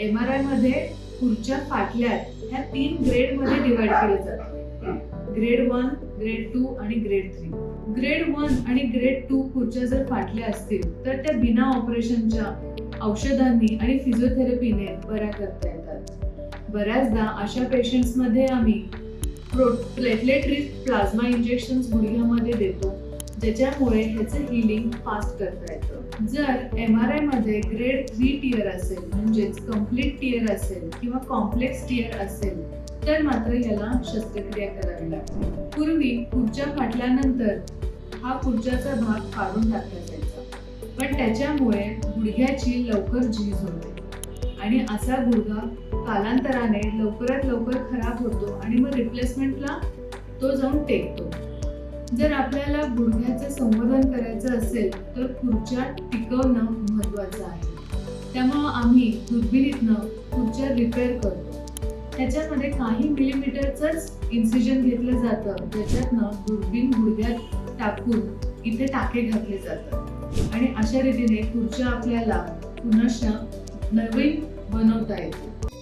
M R आयमध्ये खुर्च्या फाटल्या ह्या तीन ग्रेडमध्ये डिवाइड केले जातात. ग्रेड वन ग्रेड टू आणि ग्रेड थ्री ग्रेड वन आणि ग्रेड टू खुर्च्या जर फाटल्या असतील तर त्या बिना ऑपरेशनच्या औषधांनी आणि फिजिओथेरपीने बऱ्या करता येतात. बऱ्याचदा अशा पेशंट्समध्ये आम्ही pro platelet rich plasma injections गुडघ्यामध्ये देतो. ज्याच्यामुळे ह्याचं हिलिंग फास्ट करता येतं. जर एम आर आयमध्ये ग्रेड थ्री टियर असेल म्हणजेच कंप्लीट टियर असेल किंवा कॉम्प्लेक्स टियर असेल तर मात्र याला शस्त्रक्रिया करावी लागते. पूर्वी खुर्च्या फाटल्यानंतर हा खुर्च्याचा भाग काढून टाकला जायचा. पण त्याच्यामुळे गुडघ्याची लवकर झीज होते. आणि असा गुडघा कालांतराने लवकरात लवकर खराब होतो आणि मग रिप्लेसमेंटला तो जाऊन टेकतो. जर आपल्याला गुडघ्याचं संवर्धन करायचं असेल तर खुर्च्या टिकवणं महत्वाचं आहे. त्यामुळं आम्ही दुर्बिणीतनं खुर्च्या रिपेअर करतो. त्याच्यामध्ये काही मिलीमीटरचंच इन्सिजन घेतलं जातं. ज्याच्यातनं दुर्बीण गुडघ्यात टाकून इथे टाके घातले जातात. आणि अशा रीतीने खुर्च्या आपल्याला पुनश्च नवीन बनवता येते.